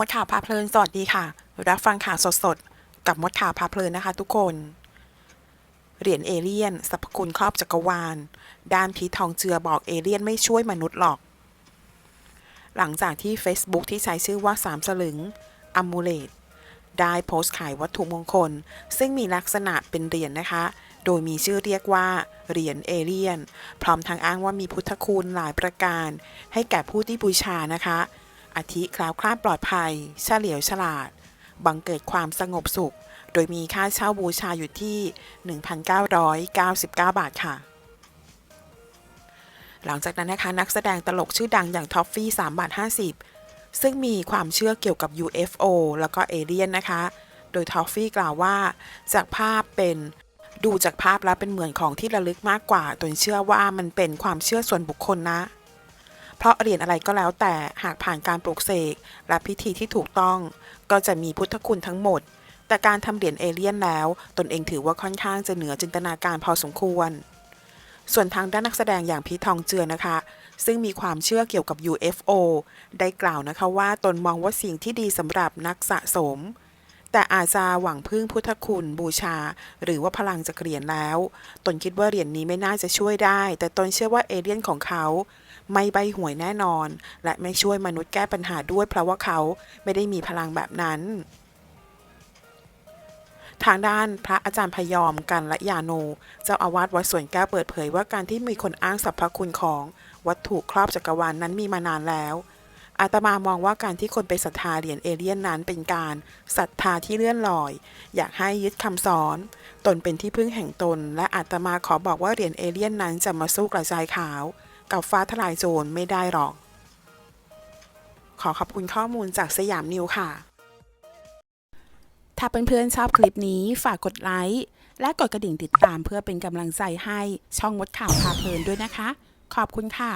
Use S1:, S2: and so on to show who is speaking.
S1: มดข่าวพาเพลิน สวัสดีค่ะ รับฟังข่าวสดๆ กับมดข่าวพาเพลินนะคะทุกคน เหรียญเอเลี่ยนสรรพคุณครอบจักรวาล ด้านพีทองเจือบอกเอเลี่ยนไม่ช่วยมนุษย์หรอก หลังจากที่ Facebook ที่ใช้ชื่อว่าสามสลึงอัมมูเลตได้โพสต์ขายวัตถุมงคล ซึ่งมีลักษณะเป็นเหรียญนะคะ โดยมีชื่อเรียกว่า เหรียญเอเลี่ยน พร้อมทางอ้างว่ามีพุทธคุณหลายประการ ให้แก่ผู้ที่บูชานะคะ อาทิคลาวคลาดปลอดภัย เฉลียวฉลาด บังเกิดความสงบสุข โดยมีค่าเช่าบูชาอยู่ที่ 1,999 บาทค่ะ หลังจากนั้นนะคะนักแสดงตลกชื่อดังอย่างท็อฟฟี่3บาท50 ซึ่งมีความเชื่อเกี่ยวกับ UFO แล้วก็เอเลี่ยนนะคะ โดยท็อฟฟี่กล่าวว่าจากภาพเป็นดูจากภาพแล้วเป็นเหมือนของที่ระลึกมากกว่าตนเชื่อว่ามันเป็นความเชื่อส่วนบุคคลนะ เพราะเหรียญอะไรก็แล้วแต่หากผ่านการปลูกเสกและพิธีที่ถูกต้อง ก็จะมีพุทธคุณทั้งหมด แต่การทำเหรียญเอเลี่ยนแล้ว ตนเองถือว่าค่อนข้างจะเหนือจินตนาการพอสมควร ส่วนทางด้านนักแสดงอย่างพีททองเจือนะคะ ซึ่งมีความเชื่อเกี่ยวกับ UFO ได้กล่าวนะคะว่าตนมองว่าสิ่งที่ดีสำหรับนักสะสมแต่อาจจะหวังพึ่งพุทธคุณบูชา หรือว่าพลังจากเหรียญแล้ว ตนคิดว่าเหรียญนี้ไม่น่าจะช่วยได้ แต่ตนเชื่อว่าเอเลี่ยนของเขา ไม่ใบหวยแน่นอน และไม่ช่วยมนุษย์แก้ปัญหาด้วยเพราะว่าเขาไม่ได้มีพลังแบบนั้น ทางด้านพระอาจารย์พยอมกันละยาโน เจ้าอาวาสวัดสวนแก้วเปิดเผยว่าการที่มีคนอ้างสรรพคุณของวัตถุครอบจักรวาลนนั้นมีมานานแล้วอาตมามองว่าการที่คนไปศรัทธาเหรียญเอเลี่ยนนั้นเป็นการศรัทธาที่เลื่อนลอย อยากให้ยึดคำสอน ตนเป็นที่พึ่งแห่งตน และอาตมาขอบอกว่าเหรียญเอเลี่ยนนั้นจะมาสู้กระจายขาว กับฟ้าทลายโจรไม่ได้หรอก ขอขอบคุณข้อมูลจากสยามนิวค่ะ ถ้าเพื่อนๆชอบคลิปนี้ฝากกดไลค์และกดกระดิ่งติดตามเพื่อเป็นกำลังใจให้ช่องมดข่าวพาเพลินด้วยนะคะ ขอบคุณค่ะ